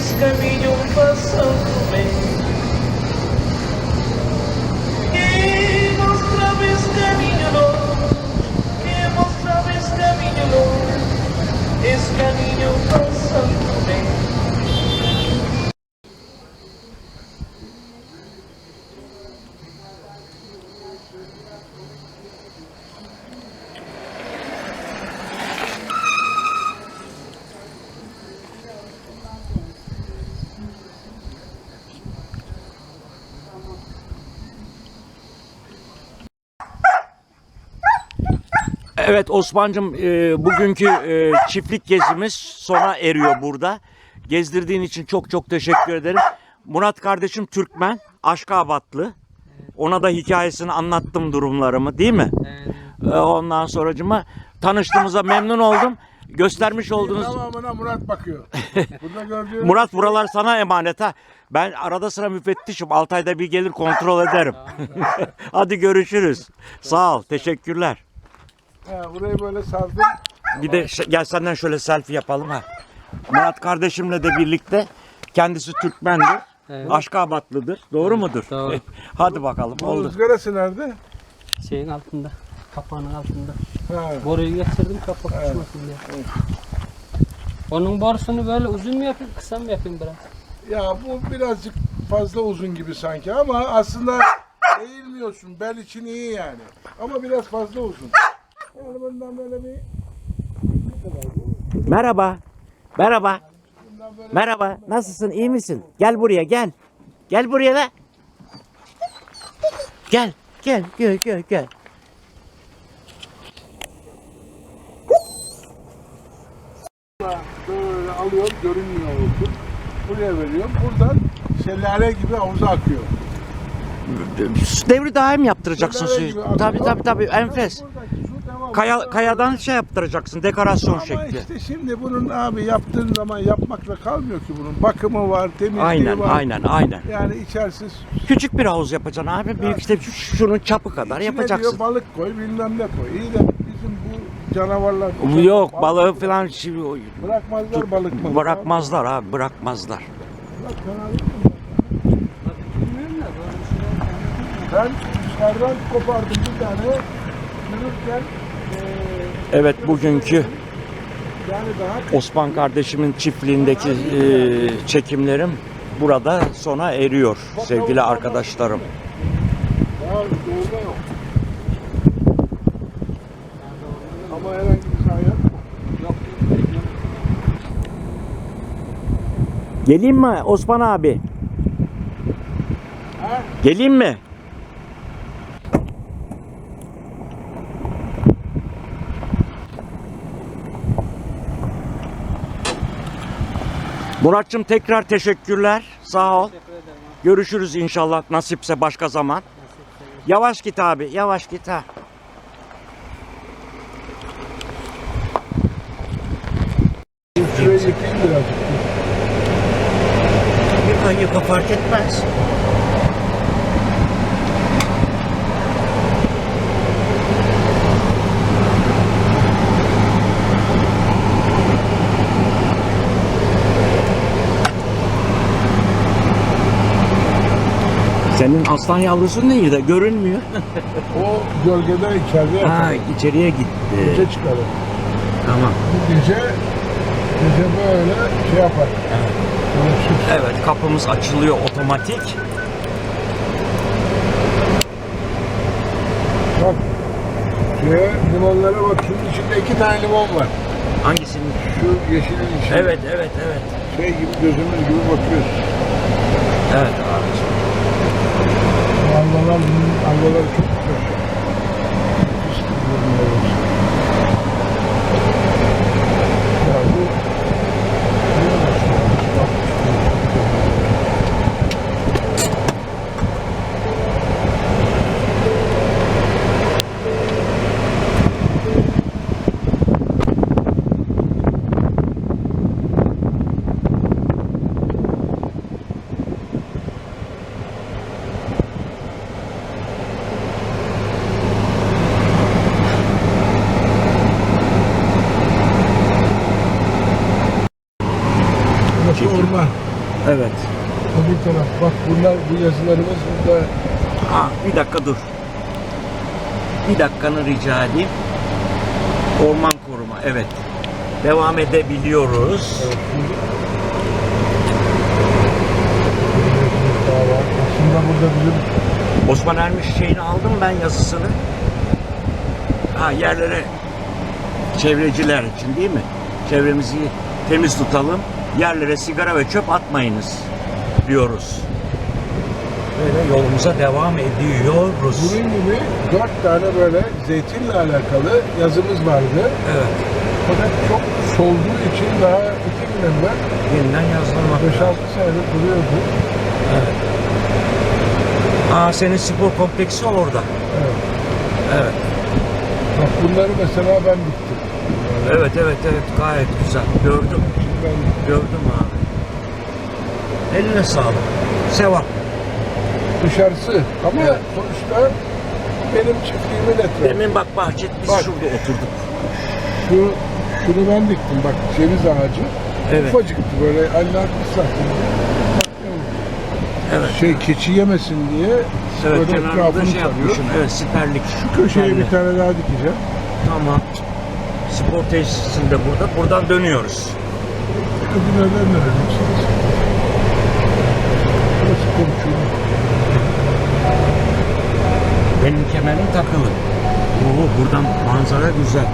Esse caminho passando bem. Que mostráveis caminho longe, que mostráveis caminho longe, esse caminho passando bem. Evet Osman'cığım e, bugünkü e, çiftlik gezimiz sona eriyor burada. Gezdirdiğin için çok çok teşekkür ederim. Murat kardeşim Türkmen, Aşkabatlı. Ona da hikayesini anlattım durumlarımı değil mi? E, ondan sonracıma tanıştığımıza memnun oldum. Göstermiş olduğunuz Tamamına Murat bakıyor. Burada gördüğünüz Murat buralar sana emanet ha. Ben arada sıra müfettişim. 6 ayda bir gelir kontrol ederim. Hadi görüşürüz. Sağ ol. Teşekkürler. Ha, burayı böyle sardım. Bir de ş- gel senden şöyle selfie yapalım ha. Murat kardeşimle de birlikte kendisi Türkmendir. Evet. Aşkabatlıdır. Doğru mudur? Doğru. Hadi bakalım Bu oldu. ızgarası nerede? Şeyin altında. Kapağının altında. Ha. Boruyu geçirdim kapak uçmasın diye. Onun borusunu böyle uzun mu yapayım kısa mı yapayım biraz? Ya bu birazcık fazla uzun gibi sanki ama aslında eğilmiyorsun. Bel için iyi yani. Ama biraz fazla uzun. Yani bundan böyle bir Merhaba. Merhaba. Merhaba. Nasılsın? İyi misin? Gel buraya gel. Gel buraya da. Gel. Gel. Gel gel gel. böyle alıyorum görünmüyor olsun. Buraya veriyorum. Buradan şelale gibi havuza akıyor. Devri daim yaptıracaksın Şelale suyu. gibi akıyor. Tabii tabii tabii enfes. Buradaki Kaya, kayadan şey yaptıracaksın dekorasyon Ama şekli. işte şimdi bunun abi yaptığın zaman yapmakla kalmıyor ki bunun. Bakımı var, temizliği Aynen var. aynen aynen. Yani içerisiz Küçük bir havuz yapacaksın abi. Büyük işte şu- şunun çapı kadar İçine yapacaksın. diyor balık koy bilmem ne koy. İyi de bizim bu canavarlar. Yok balığı falan şey- Bırakmazlar balık malık. bırakmazlar abi bırakmazlar. Bırak, fena değil mi? Ben dışarıdan kopardım bir tane. Yürürken Evet bugünkü Osman kardeşimin çiftliğindeki e, çekimlerim burada sona eriyor sevgili arkadaşlarım. Ama. Geleyim mi Osman abi? Geleyim mi? Muratçım tekrar teşekkürler. Sağ ol. Teşekkür ederim. Görüşürüz inşallah nasipse başka zaman. Yavaş git abi, yavaş git ha. Birazcık. Yıka yıka fark etmez. Senin aslan yavrusu neydi? Görünmüyor. O gölgede içeride Ha yatar. içeriye gitti. Gece çıkarır. Tamam. Bu gece gece böyle şey yapar. Böyle Evet kapımız açılıyor otomatik. Bak. Şeye, limonlara bak. Şunun içinde iki tane limon var. Hangisinin? Şu yeşilin içinde. Evet evet evet. Şey gibi gözümüz gibi bakıyoruz. Evet abiciğim. Almalar, almalar çok güzel. Bir dakikanı rica edeyim. Orman koruma. Evet. Devam edebiliyoruz. Evet. Aslında burada bizim Osman Ermiş şeyini aldım ben yazısını. Ha yerlere çevreciler için değil mi? Çevremizi temiz tutalım. Yerlere sigara ve çöp atmayınız diyoruz. Böyle yolumuza devam ediyoruz. bunun gibi dört tane böyle zeytinle alakalı yazımız vardı. Evet. Fakat çok solduğu için daha iki gün evvel Yeniden yazdırmak 5-6 senedir duruyordu. Aa senin spor kompleksi orada. Evet. Evet. Bak bunları mesela ben diktim. Evet evet evet gayet güzel. Gördüm. Ben. Gördüm abi. Eline sağlık. Sevap. Dışarısı ama Evet. sonuçta benim çiftliğimin etrafı. Demin bak bahçet biz Bak. şurada oturduk. Şu, şunu ben diktim bak ceviz ağacı. Evet. Ufacıktı böyle eller bir santim. Evet. Şey keçi yemesin diye Evet böyle etrafını şey sarıyor. Evet siperlik. Şu köşeye Siperli. bir tane daha dikeceğim. Tamam. Spor tesisinde burada. Buradan dönüyoruz. Öbürlerden de vereceksiniz. Burası komşu. Benim takılı. Oo buradan manzara güzel.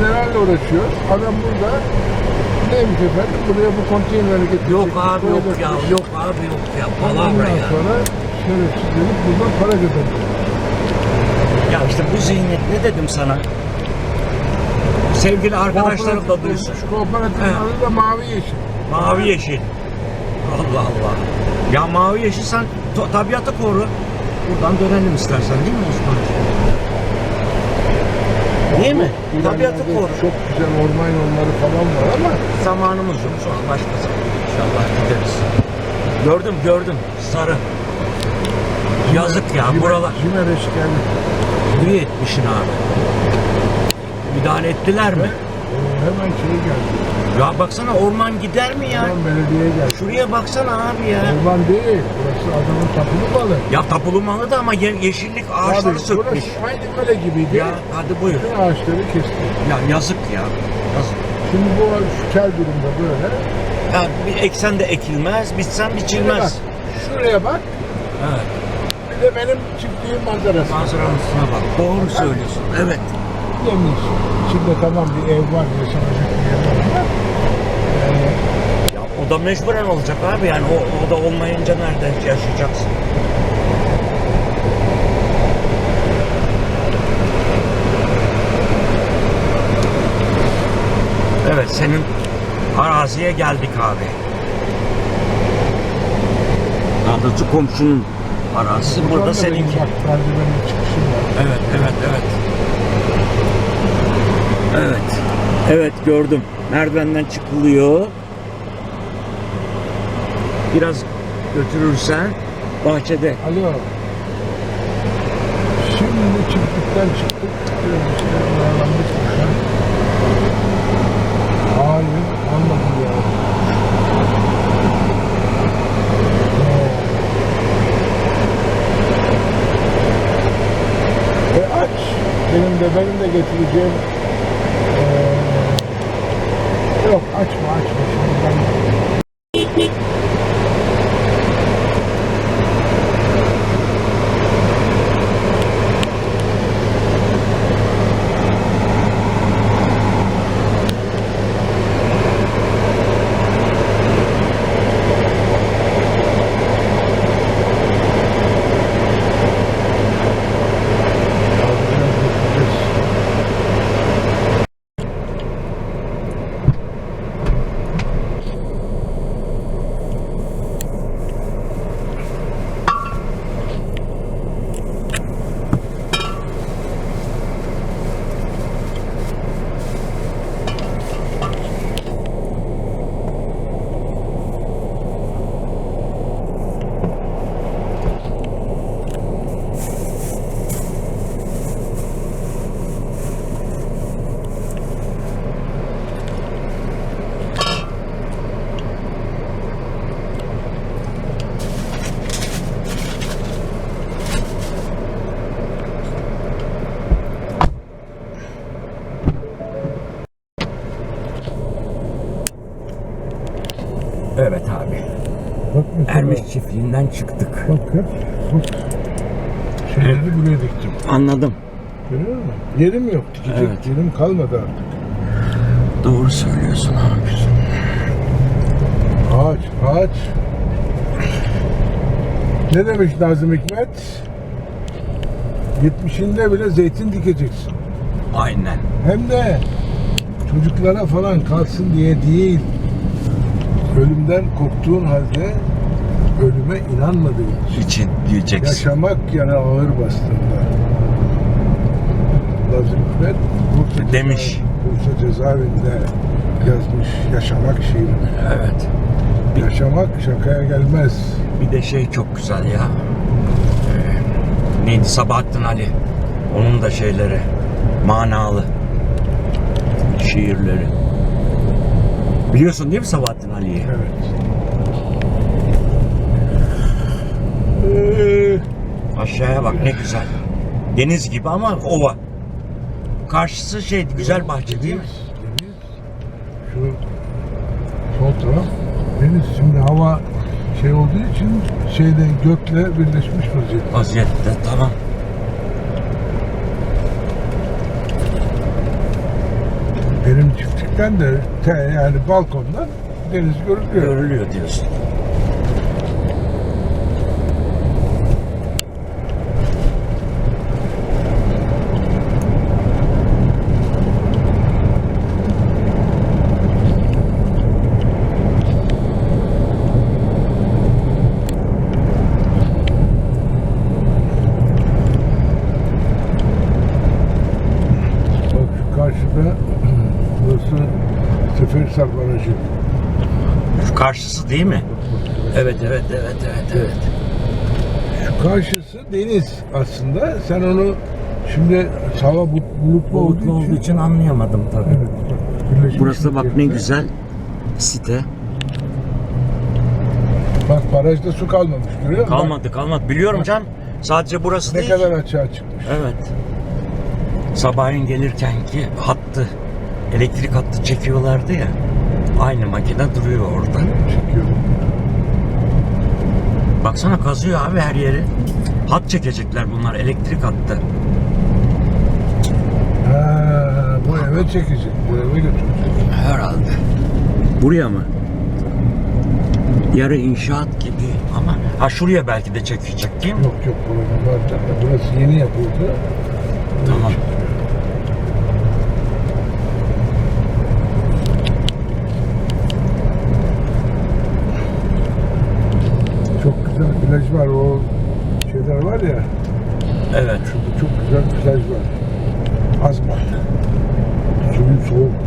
Nelerle uğraşıyoruz? Adam burada neymiş efendim? Buraya bu konteyneri getirecek. Yok abi yok ya. Yok abi yok ya. Ondan Palavra ya. sonra şerefsiz gelip buradan para kazanıyor. Ya işte bu zihniyet ne dedim sana? Sevgili arkadaşlarım da duysun. Şu kooperatifin He. adı da Mavi Yeşil. Mavi yeşil. Allah Allah. Ya mavi yeşil sen to- tabiatı koru. Buradan dönelim istersen değil mi Osman? Değil mi? Tabiatı koru. Çok güzel orman yolları falan var ama Zamanımız yok. Sonra başka zaman inşallah gideriz. Gördüm gördüm. Sarı. Yazık ya buralar. Cimer eşkenli. İyi etmişsin abi. Müdahale ettiler mi? Ee, hemen şey geldi. Ya baksana orman gider mi ya? Hemen belediye geldi. Şuraya baksana abi ya. Orman değil. Burası adamın tapulu balı. Ya tapulu malı da ama ye- yeşillik ağaçları Abi, sökmüş. Burası aynı böyle gibiydi. Ya hadi buyur. Bütün ağaçları kesti. Ya yazık ya. Yazık. Şimdi bu şu kel durumda böyle. Ya bir eksen de ekilmez, bitsen Şimdi bak. biçilmez. Şuraya bak. Evet. Bir de benim çiftliğim manzarası. Manzaranın üstüne bak. Doğru söylüyorsun. Evet. Temiz. İçinde tamam bir ev var. Yaşanacak bir yer var ama Ya o da mecburen olacak abi yani o, o da olmayınca nereden yaşayacaksın? Evet senin araziye geldik abi. Daha doğrusu komşunun arazisi. Burada seninki. Bak merdivenin çıkışı var. Evet, evet, evet. Evet. Evet gördüm. Merdivenden çıkılıyor. Biraz götürürsen bahçede. Alo. Şimdi çiftlikten çıktık. Hayır, anladım ya. E aç. Benim de benim de getireceğim. Yok açma açma çıktık. Bak hep bak. Şeyleri buraya diktim. Anladım. Görüyor musun? Yerim yok. Dikecek Evet. yerim kalmadı artık. Doğru söylüyorsun abi. Ağaç, ağaç. Ne demiş Nazım Hikmet? 70'inde bile zeytin dikeceksin. Aynen. Hem de çocuklara falan kalsın diye değil. Ölümden korktuğun halde ölüme inanmadığın için. İçin diyeceksin. Yaşamak yana ağır bastığında. Nazım Hikmet Bursa Demiş. Bursa cezaevinde yazmış yaşamak şiirini. Evet. Yaşamak şakaya gelmez. Bir de şey çok güzel ya. Ee, neydi Sabahattin Ali. Onun da şeyleri manalı şiirleri. Biliyorsun değil mi Sabahattin Ali'yi? Evet. Aşağıya bak ne güzel. Deniz gibi ama ova. Karşısı şey güzel bahçe değil mi? Deniz. Şu sol taraf deniz. Şimdi hava şey olduğu için şeyde gökle birleşmiş vaziyette. Vaziyette tamam. Benim çiftlikten de te, yani balkondan deniz görülüyor. Görülüyor diyorsun. Bak şu karşıda burası Seferisar Barajı. Şu karşısı değil mi? Evet evet evet evet evet. Şu karşısı deniz aslında. Sen onu şimdi hava bu- bulutlu olduğu Bulutlu için, olduğu için anlayamadım tabii. Evet, bak, birleşmiş Burası bak ne vaziyette. güzel site. Bak barajda su kalmamış görüyor musun? Bak, Kalmadı kalmadı. Biliyorum can. Sadece burası Ne değil. kadar açığa çıkmış. Evet. Sabahleyin gelirken ki hattı, elektrik hattı çekiyorlardı ya. Aynı makine duruyor orada. Çekiyor. Baksana kazıyor abi her yeri. Hat çekecekler bunlar elektrik hattı. Ha, bu eve çekecek. Bu eve götürecek. Herhalde. Buraya mı? Yarı inşaat gibi ama ha şuraya belki de çekecek değil mi? Yok yok tabii. Burası yeni yapıldı. Tamam. Çok güzel plaj var. O şeyler var ya. Evet. Şurada çok güzel plaj var. Azmak. Suyu soğuk.